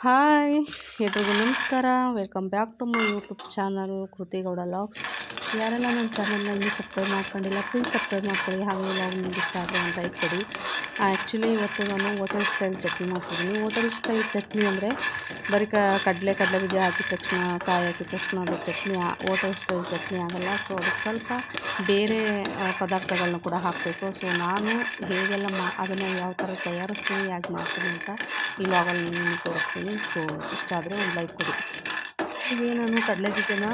Hi ಎಲ್ರಿಗೂ ನಮಸ್ಕಾರ. Welcome back to my YouTube channel Krithigowda logs ಯಾರೆಲ್ಲ ನನ್ನ ಚಾನಲ್ನ ಇನ್ನೂ ಸಬ್ಸ್ಕ್ರೈಬ್ ಮಾಡ್ಕೊಂಡಿಲ್ಲ ಪ್ಲೀಸ್ ಸಬ್ಸ್ಕ್ರೈಬ್ ಮಾಡ್ಕೊಳ್ಳಿ. ಹಾಗೆ ನಿಮ್ಗೆ ಇಷ್ಟ ಆದರೆ ಲೈಕ್ ಕೊಡಿ ಆ್ಯಕ್ಚುಲಿ ಇವತ್ತು ನಾನು ಹೋಟೆಲ್ ಸ್ಟೈಲ್ ಚಟ್ನಿ ಮಾಡ್ತಿದ್ದೀನಿ. ಹೋಟೆಲ್ ಸ್ಟೈಲ್ ಚಟ್ನಿ ಅಂದರೆ ಬರೀ ಕಡಲೆ ಕಡಲೆ ಬೀಜ ಹಾಕಿದ ತಕ್ಷಣ, ಕಾಯಿ ಹಾಕಿದ ತಕ್ಷಣ ಅದು ಚಟ್ನಿ ಹೋಟೆಲ್ ಸ್ಟೈಲ್ ಚಟ್ನಿ ಆಗಲ್ಲ. ಸೊ ಅದಕ್ಕೆ ಸ್ವಲ್ಪ ಬೇರೆ ಪದಾರ್ಥಗಳನ್ನ ಕೂಡ ಹಾಕಬೇಕು. ಸೊ ನಾನು ಹೇಗೆಲ್ಲ ಮಾ, ಅದನ್ನು ಯಾವ ಥರ ತಯಾರಿಸ್ತೀನಿ, ಹೇಗೆ ಮಾಡ್ತೀನಿ ಅಂತ ಈ ಲಾಗಲ್ಲಿ ತೋರಿಸ್ತೀನಿ. ಸೊ ಇಷ್ಟ ಆದರೆ ಒಂದು ಲೈಕ್ ಕೊಡಿ. ಹೀಗೆ ನಾನು ಕಡಲೆ ಬೀಜನ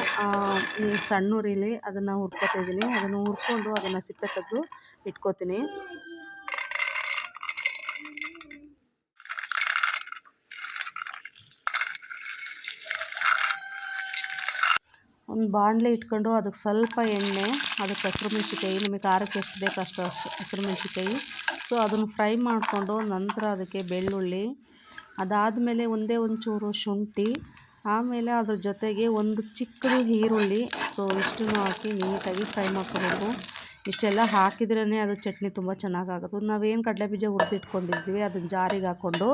ಸಣ್ಣ ಉರಿಲಿ ಅದನ್ನು ಹುರ್ಕೊತಿದ್ದೀನಿ ಅದನ್ನು ಹುರ್ಕೊಂಡು ಅದನ್ನು ಸಿಪ್ಪೆ ತೆಗೆದು ಇಟ್ಕೋತೀನಿ. ಒಂದು ಬಾಣಲೆ ಇಟ್ಕೊಂಡು ಅದಕ್ಕೆ ಸ್ವಲ್ಪ ಎಣ್ಣೆ ಅದಕ್ಕೆ ಹಸಿರು ಮೆಣಸಿಕಾಯಿ ನಿಮಗೆ ಖಾರಕ್ಕೆ ಎಷ್ಟು ಬೇಕು ಅಷ್ಟು ಹಸ್- ಹಸಿರು ಮೆಣಸಿಕಾಯಿ ಸೊ ಅದನ್ನು ಫ್ರೈ ಮಾಡಿಕೊಂಡು ನಂತರ ಅದಕ್ಕೆ ಬೆಳ್ಳುಳ್ಳಿ, ಅದಾದಮೇಲೆ ಒಂದೇ ಒಂಚೂರು ಶುಂಠಿ ಆಮೇಲೆ ಅದ್ರ ಜೊತೆಗೆ ಒಂದು ಚಿಕ್ಕದು ಈರುಳ್ಳಿ. ಸೊ ಇಷ್ಟನ್ನು ಹಾಕಿ ನೀಟಾಗಿ ಫ್ರೈ ಮಾಡ್ಕೋಬೇಕು. ಇಷ್ಟೆಲ್ಲ ಹಾಕಿದ್ರೇ ಅದು ಚಟ್ನಿ ತುಂಬ ಚೆನ್ನಾಗಾಗೋದು. ನಾವೇನು ಕಡಲೆ ಬೀಜ ಹುರಿದಿಟ್ಕೊಂಡಿದ್ವಿ, ಅದನ್ನು ಜಾರಿಗೆ ಹಾಕ್ಕೊಂಡು.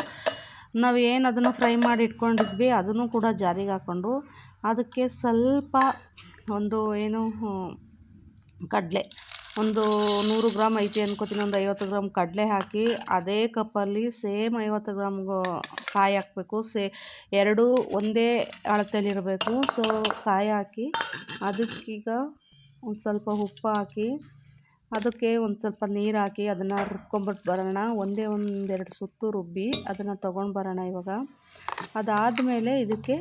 ನಾವು ಏನು ಅದನ್ನು ಫ್ರೈ ಮಾಡಿ ಇಟ್ಕೊಂಡಿದ್ವಿ ಅದನ್ನು ಕೂಡ ಜಾರಿಗೆ ಹಾಕ್ಕೊಂಡು. ಅದಕ್ಕೆ ಸ್ವಲ್ಪ ಒಂದು ಏನು ಕಡಲೆ. ಒಂದು ನೂರು ಗ್ರಾಮ್ ಐತಿ ಅನ್ಕೋತೀನಿ, ಒಂದು ಐವತ್ತು ಗ್ರಾಮ್ ಕಡಲೆ ಹಾಕಿ, ಅದೇ ಕಪ್ಪಲ್ಲಿ ಸೇಮ್ ಐವತ್ತು ಗ್ರಾಮ್ ಕಾಯಿ ಹಾಕಬೇಕು. ಸೇ, ಎರಡೂ ಒಂದೇ ಅಳತೆಯಲ್ಲಿರಬೇಕು ಸೊ ಕಾಯಿ ಹಾಕಿ, ಅದಕ್ಕೀಗ ಒಂದು ಸ್ವಲ್ಪ ಉಪ್ಪು ಹಾಕಿ, ಅದಕ್ಕೆ ಒಂದು ಸ್ವಲ್ಪ ನೀರು ಹಾಕಿ, ಅದನ್ನು ರುಬ್ಕೊಂಬಿಟ್ಟು ಬರೋಣ. ಒಂದೇ ಒಂದೆರಡು ಸುತ್ತು ರುಬ್ಬಿ, ಅದನ್ನು ತೊಗೊಂಡು ಬರೋಣ ಇವಾಗ. ಅದಾದಮೇಲೆ ಇದಕ್ಕೆ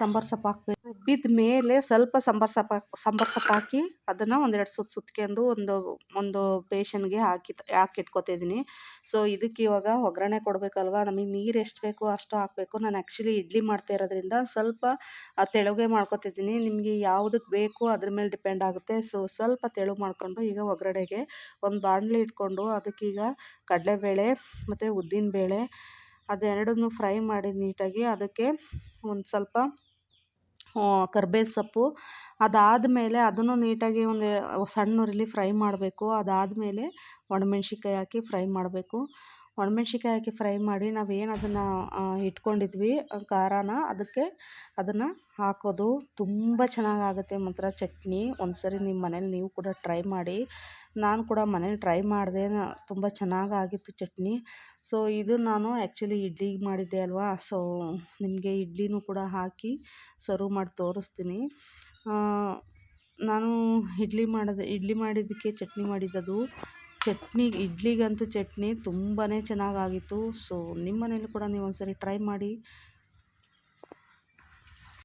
ಸಾಂಬಾರು ಸೊಪ್ಪು ಹಾಕ್ಬೇಕು. ರುಬ್ಬಿದ ಮೇಲೆ ಸ್ವಲ್ಪ ಸಂಬಾರು ಸೊಪ್ಪು ಸಂಬಾರು ಸೊಪ್ಪು ಹಾಕಿ ಅದನ್ನು ಒಂದೆರಡು ಸುತ್ತು ಸುತ್ಕೊಂಡು ಒಂದು ಒಂದು ಬೇಷನ್ಗೆ ಹಾಕಿ ಹಾಕಿಟ್ಕೊತಿದ್ದೀನಿ ಸೊ ಇದಕ್ಕೆ ಇವಾಗ ಒಗ್ಗರಣೆ ಕೊಡಬೇಕಲ್ವ? ನಮಗೆ ನೀರು ಎಷ್ಟು ಬೇಕೋ ಅಷ್ಟು ಹಾಕಬೇಕು. ನಾನು ಆ್ಯಕ್ಚುಲಿ ಇಡ್ಲಿ ಮಾಡ್ತಾ ಇರೋದ್ರಿಂದ ಸ್ವಲ್ಪ ತೆಳುಗೆ ಮಾಡ್ಕೊತಿದ್ದೀನಿ ನಿಮಗೆ ಯಾವುದಕ್ಕೆ ಬೇಕು ಅದ್ರ ಮೇಲೆ ಡಿಪೆಂಡ್ ಆಗುತ್ತೆ. ಸೊ ಸ್ವಲ್ಪ ತೆಳು ಮಾಡಿಕೊಂಡು ಈಗ ಒಗ್ಗರಣೆಗೆ ಒಂದು ಬಾಣಲೆ ಇಟ್ಕೊಂಡು ಅದಕ್ಕೀಗ ಕಡಲೆಬೇಳೆ ಮತ್ತು ಉದ್ದಿನಬೇಳೆ ಅದೆರಡನ್ನೂ ಫ್ರೈ ಮಾಡಿ ನೀಟಾಗಿ ಅದಕ್ಕೆ ಒಂದು ಸ್ವಲ್ಪ ಕರ್ಬೇವು ಸೊಪ್ಪು. ಅದಾದಮೇಲೆ ಅದನ್ನು ನೀಟಾಗಿ ಒಂದು ಸಣ್ಣ ಉರಿಲಿ ಫ್ರೈ ಮಾಡಬೇಕು. ಅದಾದಮೇಲೆ ಒಣಮೆಣ್ಸಿನ್ಕಾಯಿ ಹಾಕಿ ಫ್ರೈ ಮಾಡಬೇಕು. ಒಣಮೆಣ್ಸಿನ್ಕಾಯಿ ಹಾಕಿ ಫ್ರೈ ಮಾಡಿ ನಾವೇನು ಅದನ್ನು ಇಟ್ಕೊಂಡಿದ್ವಿ, ಖಾರನ, ಅದಕ್ಕೆ ಅದನ್ನು ಹಾಕೋದು. ತುಂಬ ಚೆನ್ನಾಗಾಗುತ್ತೆ ಮಾತ್ರ ಚಟ್ನಿ. ಒಂದು ಸರಿ ನಿಮ್ಮ ಮನೇಲಿ ನೀವು ಕೂಡ ಟ್ರೈ ಮಾಡಿ. ನಾನು ಕೂಡ ಮನೇಲಿ ಟ್ರೈ ಮಾಡಿದೆ. ತುಂಬ ಚೆನ್ನಾಗಾಗಿತ್ತು ಚಟ್ನಿ. ಸೊ ಇದು ನಾನು ಆ್ಯಕ್ಚುಲಿ ಇಡ್ಲಿಗೆ ಮಾಡಿದ್ದೆ ಅಲ್ವಾ? ಸೊ ನಿಮಗೆ ಇಡ್ಲಿನೂ ಕೂಡ ಹಾಕಿ ಸರ್ವ್ ಮಾಡಿ ತೋರಿಸ್ತೀನಿ. ನಾನು ಇಡ್ಲಿ ಮಾಡೋದು, ಇಡ್ಲಿ ಮಾಡಿದ್ದಕ್ಕೆ ಚಟ್ನಿ ಮಾಡಿದ್ದದು, ಚಟ್ನಿ, ಇಡ್ಲಿಗಂತೂ ಚಟ್ನಿ ತುಂಬಾ ಚೆನ್ನಾಗಾಗಿತ್ತು. ಸೊ ನಿಮ್ಮ ಮನೇಲಿ ಕೂಡ ನೀವು ಒಂದ್ಸರಿ ಟ್ರೈ ಮಾಡಿ.